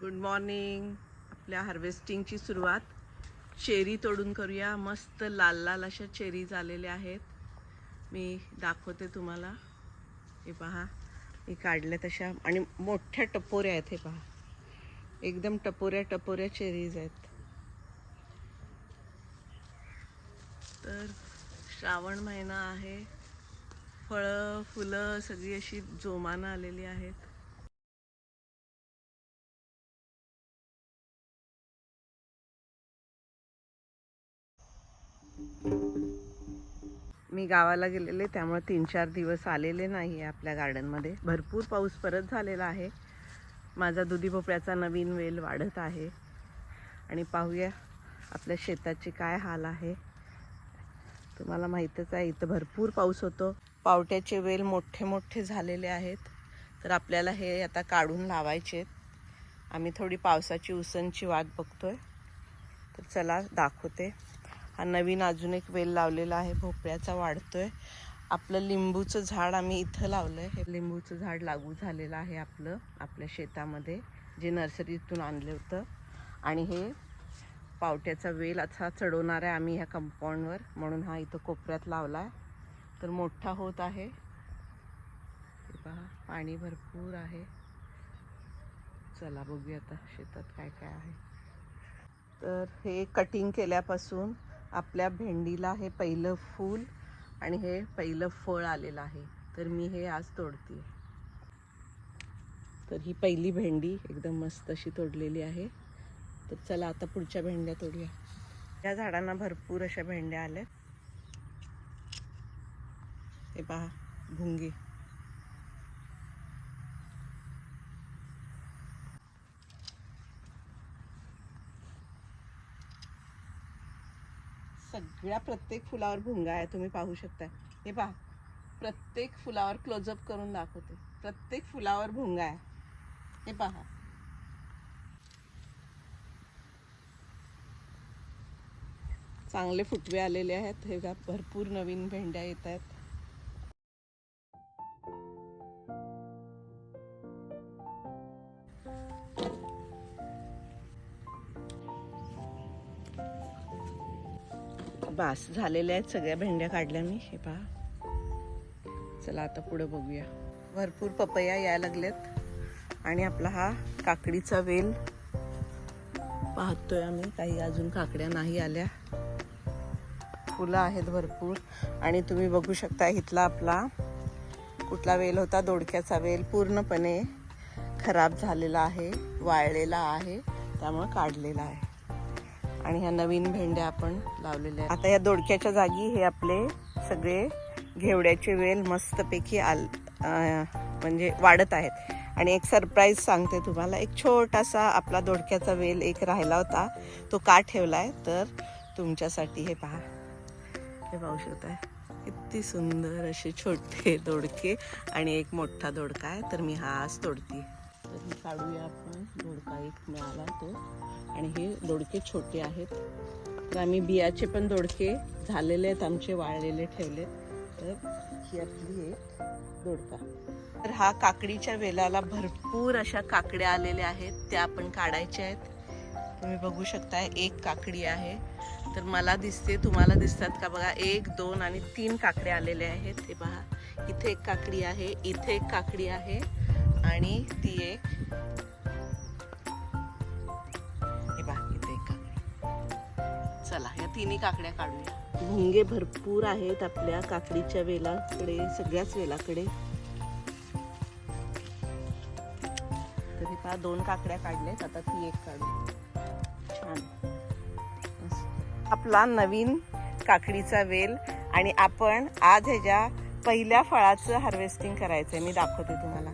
Good morning आपल्या हार्वेस्टिंगची सुरुवात. Cherry तोडून करूया. मस्त लाल लाल अशा चेरी झालेल्या आहेत. मी दाखवते तुम्हाला. हे पहा. मी काढल्या तशा आणि मोठ्या टपोऱ्या आहेत हे पहा. एकदम टपोऱ्या टपोऱ्या चेरीज आहेत. तर श्रावण महिना आहे. फळं फुलं सगळी अशी जोमानं आलेली आहेत. गावाला गेलेले त्यामुळे तीन चार दिवस आलेले नाही आहे आपल्या गार्डनमध्ये. भरपूर पाऊस परत झालेला आहे. माझा दुधी भोपळ्याचा नवीन वेल वाढत आहे. आणि पाहूया आपल्या शेताचे काय हाल आहे. तुम्हाला माहीतच आहे इथं भरपूर पाऊस होतो. पावट्याचे वेल मोठे मोठे झालेले आहेत. तर आपल्याला हे आता काढून लावायचे. आहेत आम्ही थोडी पावसाची उसनची वाट बघतोय. तर चला दाखवते. हा नवीन अजून एक वेल लावलेला आहे. भोपळ्याचा वाढतोय. आपलं लिंबूचं झाड आम्ही इथं लावलं आहे हे लिंबूचं झाड लागू झालेलं आहे आपलं आपल्या शेतामध्ये जे नर्सरीतून आणलं होतं. आणि हे पावट्याचा वेल असा चढवणार आहे आम्ही ह्या कंपाऊंडवर. म्हणून हा इथं कोपऱ्यात लावला आहे तर मोठा होत आहे. हे पहा पाणी भरपूर आहे. चला बघूया आता शेतात काय काय आहे. तर हे कटिंग केल्यापासून आपल्या भेंडीला हे पहिलं फूल आणि हे पहिलं फळ आलेलं आहे. तर मी हे आज तोडते. तर ही पहिली भेंडी एकदम मस्त अशी तोडलेली आहे. तर चला आता पुढच्या भेंड्या तोडूया. या झाडांना भरपूर अशा भेंड्या आल्या हे पहा भुंगी. सगळ्या प्रत्येक फुलावर भुंगा आहे तुम्ही पाहू शकता हे पहा प्रत्येक फुलावर क्लोजअप करून दाखवते. प्रत्येक फुलावर भुंगा आहे. हे पहा. चांगले फुटवे आलेले आहेत. हे भरपूर नवीन भेंड्या येत आहेत. बास झालेल्या आहेत सगळ्या भेंड्या काढल्या मी. हे पहा. चला आता पुढे बघूया. भरपूर पपया यायला लागलेत. आणि आपला हा काकडीचा वेल पाहतोय आम्ही. काही अजून काकड्या नाही आल्या. फुलं आहेत भरपूर. आणि तुम्ही बघू शकता इथला आपला कुठला वेल होता? दोडक्याचा वेल पूर्णपणे खराब झालेला आहे वाळलेला आहे त्यामुळं काढलेला आहे. आणि ह्या नवीन भेंड्या आपण लावलेल्या आहेत. आता या दोडक्याच्या जागी हे आपले सगळे घेवड्याचे वेल मस्तपैकी आल म्हणजे वाढत आहेत. आणि एक सरप्राईज सांगते तुम्हाला एक छोटासा आपला दोडक्याचा वेल एक राहिला होता तो का ठेवला आहे तर तुमच्यासाठी हे पहा. हे पाहू शकताय? किती सुंदर असे छोटे दोडके आणि एक मोठा दोडका आहे. तर मी हाच तोडते तर काढूया आपण. दोडका एक मिळाला तो. आणि हे दोडके छोटे आहेत. तर आम्ही बियाचे पण दोडके झालेले आहेत आमचे वाळलेले ठेवले. तर ही आपली एक दोडका. तर हा काकडीच्या वेलाला भरपूर अशा काकड्या आलेल्या आहेत त्या आपण काढायच्या आहेत. तुम्ही बघू शकता एक काकडी आहे. तर मला दिसते तुम्हाला दिसतात का बघा एक दोन आणि तीन काकड्या आलेले आहेत. हे पहा इथे एक काकडी आहे इथे एक काकडी आहे आणि ती एक तिन्ही काकड्या काढूया भुंगे भरपूर आहेत आपल्या काकडीच्या वेलाकडे सगळ्याच वेलाकडे. तरी का पहा दोन काकड्या काढल्यात आता ती एक काढू छान. आपला नवीन काकडीचा वेल आणि आपण आज ह्याच्या पहिल्या फळाचं हार्वेस्टिंग करायचं आहे मी दाखवते तुम्हाला.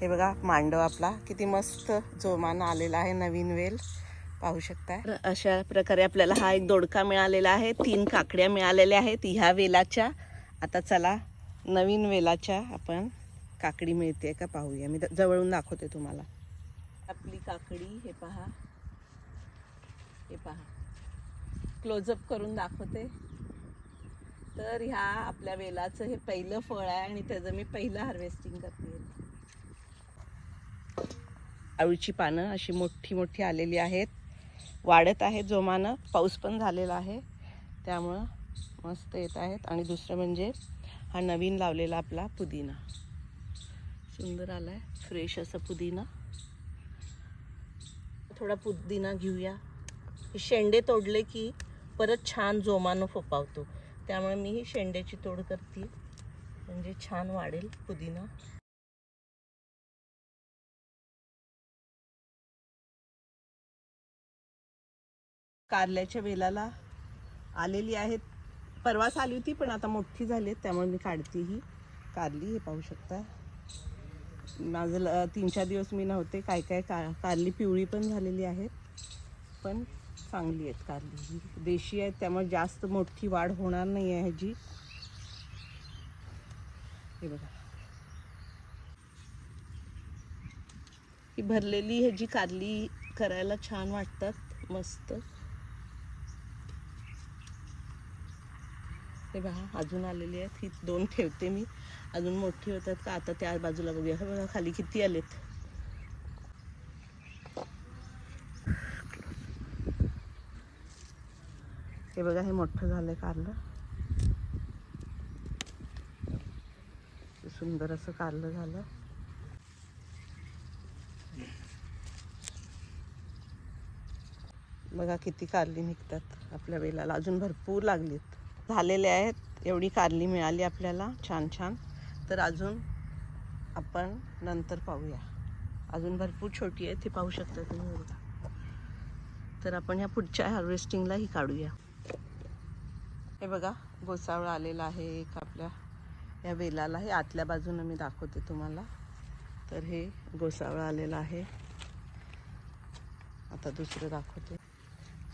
हे बघा मांडव आपला. किती मस्त जोमानं आलेला आहे नवीन वेल. पाहू शकता अशा प्रकारे आपल्याला हा एक दोडका मिळालेला आहे. तीन काकड्या मिळालेल्या आहेत ह्या वेलाच्या. आता चला नवीन वेलाच्या आपण काकडी मिळते का पाहूया. मी जवळून दाखवते तुम्हाला. आपली काकडी हे पहा. हे पहा. क्लोजअप करून दाखवते. तर ह्या आपल्या वेलाचं हे पहिलं फळ आहे आणि त्याचं मी पहिलं हार्वेस्टिंग करते. आळूची पानं अशी मोठी मोठी आलेली आहेत. वाढत आहे. जोमानं पाऊस पण झालेला आहे. त्यामुळं मस्त येत आहेत. आणि दुसरं म्हणजे हा नवीन लावलेला आपला पुदिना. सुंदर आला आहे फ्रेश असं पुदिना. थोडा पुदिना घेऊया. हे शेंडे तोडले की परत छान जोमानं फोपावतो त्यामुळे मी ही शेंड्याची तोड करते. म्हणजे छान वाढेल पुदिना. कारल्याच्या वेलाला आलेली आहेत. परवाच आली होती पण आता मोठी झाली आहेत त्यामुळे मी काढते ही. कारली हे पाहू शकता. माझं ल- तीन चार दिवस मी नव्हते काय काय का कारली पिवळी पण झालेली आहेत. पण चांगली आहेत कारली ही. देशी आहेत त्यामुळे जास्त मोठी वाढ होणार नाही आहे ह्याची. हे बघा. ही भरलेली ह्याची कारली करायला छान वाटतात. मस्त. हे बघा अजून आलेली आहेत. ही दोन ठेवते मी. अजून मोठी होतात का? आता त्या बाजूला बघूया. हे बघा खाली किती आलेत? हे बघा हे मोठं झालंय कारलं. सुंदर असं कारलं झालं. बघा किती कारली निघतात आपल्या वेलाला. अजून भरपूर लागलीत. झालेले आहेत. एवढी कारली मिळाली आपल्याला. छान छान. तर अजून आपण नंतर पाहूया. अजून भरपूर छोटी आहे ती पाहू शकता तुम्ही बघा तर आपण ह्या पुढच्या हार्वेस्टिंगला ही काढूया. हे बघा गोसावळ आलेला आहे एक आपल्या या वेलाला. हे आतल्या बाजूनं मी दाखवते तुम्हाला. तर हे गोसावळ आलेलं आहे. आता दुसरं दाखवते.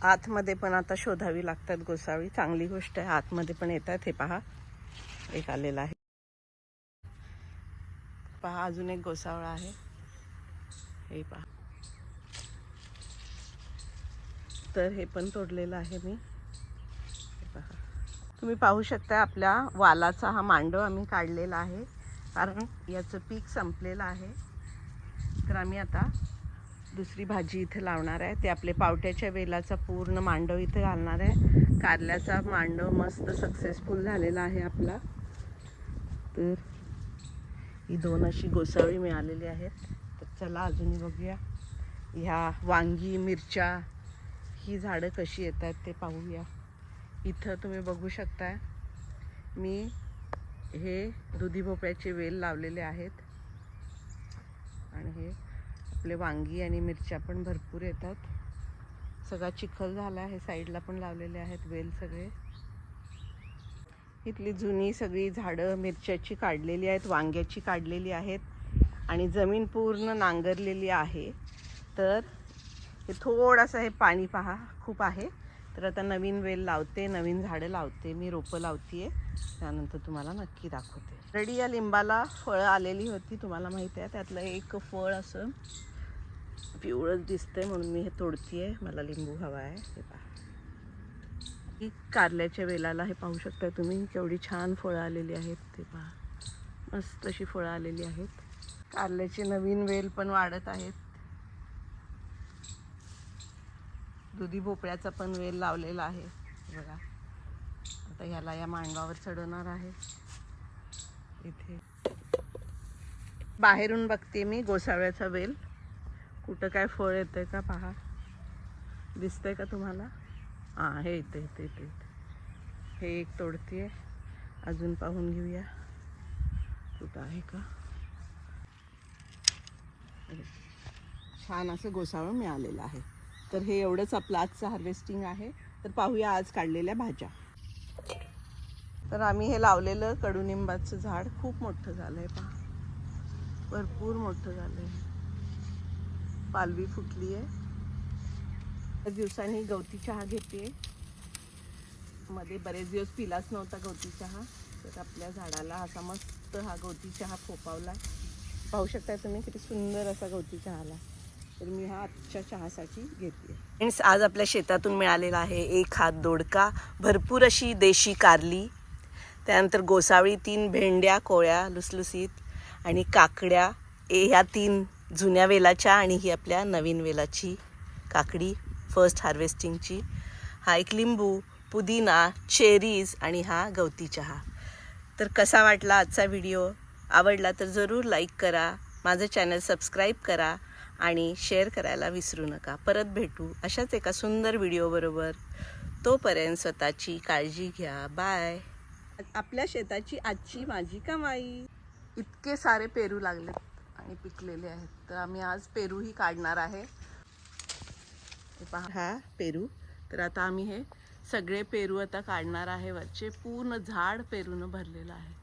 आतमध्ये पण आता शोधावी लागतात गोसावी. चांगली गोष्ट आहे. आतमध्ये पण येतात. हे पहा. एक आलेला आहे. पहा अजून एक गोसावळा आहे. हे पहा. तर हे पण तोडलेलं आहे मी. पहा. तुम्ही पाहू शकता आपल्या वालाचा हा मांडव आम्ही काढलेला आहे. कारण याचं पीक संपलेलं आहे. तर आम्ही आता दुसरी भाजी इथे लावणार आहे. ते आपले पावट्याच्या वेलाचा पूर्ण मांडव इथे घालणार आहे. कारल्याचा मांडव मस्त सक्सेसफुल झालेला आहे आपला. तर ही दोन अशी गोसाळी मिळालेली आहेत. तर चला अजूनही बघूया. ह्या वांगी मिरच्या ही झाडं कशी येत आहेत ते पाहूया. इथं तुम्ही बघू शकता मी हे दुधी भोपळ्याचे वेल लावलेले आहेत. आणि हे आपले वांगी आणि मिरच्या पण भरपूर येतात. सगळा चिखल झाला आहे साईडला पण लावलेले आहेत वेल सगळे. इथली जुनी सगळी झाडं मिरच्याची काढलेली आहेत वांग्याची काढलेली आहेत आणि जमीन पूर्ण नांगरलेली आहे. तर हे थोडंसं हे पाणी पहा खूप आहे. तर आता नवीन वेल लावते नवीन झाडं लावते मी रोपं लावते त्यानंतर तुम्हाला नक्की दाखवते. रेडी या लिंबाला फळं आलेली होती तुम्हाला माहिती आहे. त्यातलं एक फळ असं पिवळंच दिसतंय म्हणून मी हे तोडतीये मला लिंबू हवा आहे. हे पहा. कारल्याच्या वेलाला हे पाहू शकता तुम्ही. केवढी छान फळं आलेली आहेत ते पहा. मस्त अशी फळं आलेली आहेत. कारल्याचे नवीन वेल पण वाढत आहेत. दुधी भोपळ्याचा पण वेल लावलेला आहे. बघा. आता ह्याला या मांडवावर चढवणार आहे. इथे. बाहेरून बघते मी गोसाव्याचा वेल. कुठं काय फळ येतंय का पहा. दिसतंय का तुम्हाला? हां हे येते येते येते इथे. हे एक तोडते अजून पाहून घेऊया. कुठं आहे का? छान असं गोसाळं मिळालेलं आहे. तर हे एवढंच आपलं आजचं हार्वेस्टिंग आहे. तर पाहूया आज काढलेल्या भाज्या. तर आम्ही हे लावलेलं कडुनिंबाचं झाड. खूप मोठं आहे पहा. भरपूर मोठं झालं आहे पालवी फुटली आहे. दिवसांनी गवती चहा घेते. मध्ये बरेच दिवस पिलाच नव्हता गवती चहा. तर आपल्या झाडाला असा मस्त हा गवती चहा फोपावला पाहू शकता तुम्ही किती सुंदर असा गवती चहाला. तर मी हा आजच्या चहासाठी घेते. फ्रेंड्स आज आपल्या शेतातून मिळालेला आहे एक हात दोडका भरपूर अशी देशी कारली. त्यानंतर गोसावळी तीन भेंड्या कोळ्या लुसलुसीत आणि काकड्या. ए ह्या तीन जुन्या वेलाच्या आणि ही आपल्या नवीन वेलाची काकडी फर्स्ट हार्वेस्टिंगची हा एक लिंबू पुदिना चेरीज आणि हा गवती चहा. तर कसा वाटला आजचा व्हिडिओ आवडला तर जरूर लाईक करा माझं चॅनल सबस्क्राईब करा आणि शेअर करायला विसरू नका. परत भेटू अशाच एका सुंदर व्हिडिओबरोबर तोपर्यंत स्वतःची काळजी घ्या. बाय आपल्या शेताची आजची माझी कमाई. इतके सारे पेरू लागलेत. आणि पिकलेले आहेत. तर आम्ही आज पेरूही काढणार आहे. पहा हा पेरू. तर आता आम्ही हे सगळे पेरू आता काढणार आहे वरचे. पूर्ण झाड पेरूनं भरलेलं आहे.